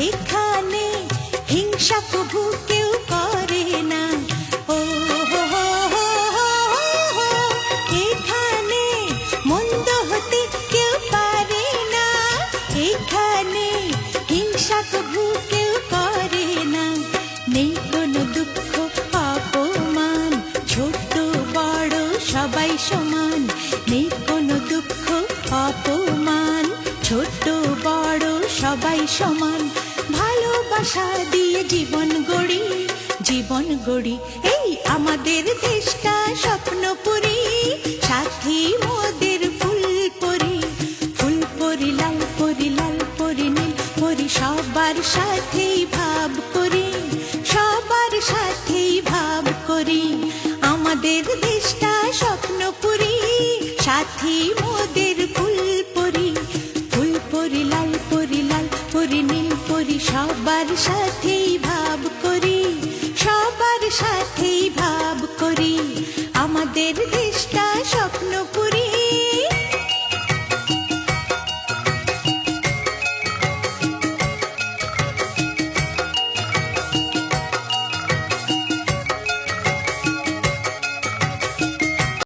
এখানে হিংসা প্রভু কেউ করে না। ও। এখানে মন্দ হতে কেউ পারে না। এখানে হিংসা প্রভু কেউ করে না। নেই কোনো দুঃখ অপমান ছোট বড়, সবাই সমান। নেই কোনো দুঃখ অপমান ছোট বড়, সবাই সমান। ভালোবাসা দিয়ে জীবন গড়ি জীবন গড়ি। এই আমাদের দেশটা স্বপ্নপুরী সাথী মোদের ফুল পরি। ফুল পরি, লাল পরি লাল পরি, নীল পরি, সবার সাথেই ভাব করি। সবার সাথেই ভাব করি। আমাদের দেশটা স্বপ্নপুরী সাথী মোদের সবার সাথেই